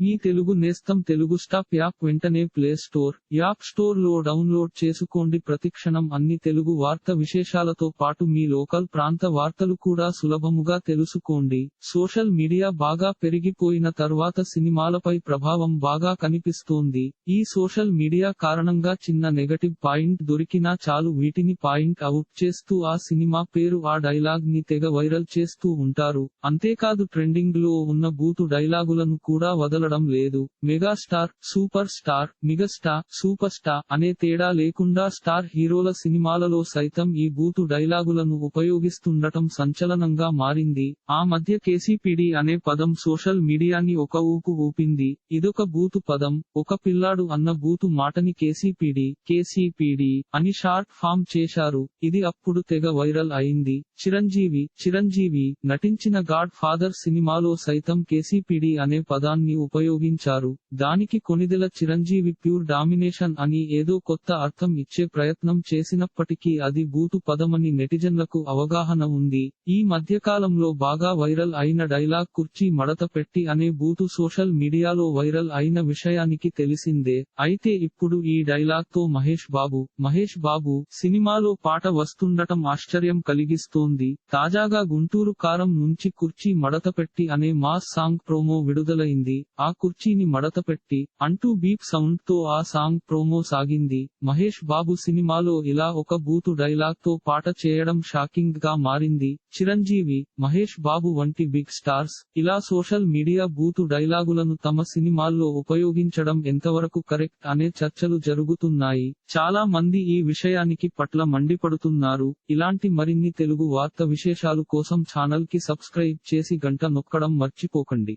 మీ తెలుగు నేస్తం Telugu stop app వెంటనే play store app స్టోర్లో డౌన్లోడ్ చేసుకోండి. ప్రతిక్షణం అన్ని తెలుగు వార్త విశేషాలతో పాటు మీ లోకల్ ప్రాంత వార్తలు కూడా సులభముగా తెలుసుకోండి. సోషల్ మీడియా బాగా పెరిగిపోయిన తర్వాత సినిమాలపై ప్రభావం బాగా కనిపిస్తోంది. ఈ సోషల్ మీడియా కారణంగా చిన్న నెగటివ్ పాయింట్ దొరికినా చాలు వీటిని పాయింట్ అవుట్ చేస్తూ ఆ సినిమా పేరు ఆ డైలాగ్ని తెగ వైరల్ చేస్తూ ఉంటారు. అంతేకాదు ట్రెండింగ్లో ఉన్న బూతు డైలాగులను కూడా వదల వదలడం లేదు. Megastar super star megastar super star అనే తేడా లేకుండా స్టార్ హీరోల సినిమాలలో సైతం ఈ బూతు డైలాగులను ఉపయోగిస్తుండటం సంచలనంగా మారింది. ఆ మధ్య కేసీపీడి అనే పదం సోషల్ మీడియాని ఒక ఊపు ఊపింది. ఇదొక బూతు పదం ఒక పిల్లాడు అన్న బూతు మాటని కేసీపీడి కేసీపీడి అని షార్ట్ ఫామ్ చేశారు. ఇది అప్పుడు తెగ వైరల్ అయింది. చిరంజీవి చిరంజీవి నటించిన గాడ్ ఫాదర్ సినిమాలో సైతం కేసీపీడి అనే పదాన్ని ఉపయోగించారు దానికి కొనిదెల చిరంజీవి ప్యూర్ డామినేషన్ అని ఏదో కొత్త అర్థం ఇచ్చే ప్రయత్నం చేసినప్పటికీ అది బూతు పదమని నెటిజన్లకు అవగాహన ఉంది. ఈ మధ్యకాలంలో బాగా వైరల్ అయిన డైలాగ్ కుర్చీ మడత పెట్టి అనే బూతు సోషల్ మీడియాలో వైరల్ అయిన విషయానికి తెలిసిందే. అయితే ఇప్పుడు ఈ డైలాగ్తో మహేష్ బాబు మహేష్ బాబు సినిమాలో పాట వస్తుండటం ఆశ్చర్యం కలిగిస్తోంది. తాజాగా గుంటూరు కారం నుంచి కుర్చీ మడత పెట్టి అనే మాస్ సాంగ్ ప్రోమో విడుదలైంది. ఆ కుర్చీని మడతపెట్టి అంటూ బీప్ సౌండ్తో ఆ సాంగ్ ప్రోమో సాగింది. మహేష్ బాబు సినిమాలో ఇలా ఒక బూతు డైలాగ్తో పాట చేయడం షాకింగ్గా మారింది. చిరంజీవి మహేష్ బాబు వంటి బిగ్ స్టార్స్ ఇలా సోషల్ మీడియా బూతు డైలాగులను తమ సినిమాల్లో ఉపయోగించడం ఎంతవరకు కరెక్ట్ అనే చర్చలు జరుగుతున్నాయి. చాలా మంది ఈ విషయానికి పట్ల మండిపడుతున్నారు. ఇలాంటి మరిన్ని తెలుగు వార్త విశేషాలు కోసం ఛానల్కి సబ్స్క్రైబ్ చేసి గంట నొక్కడం మర్చిపోకండి.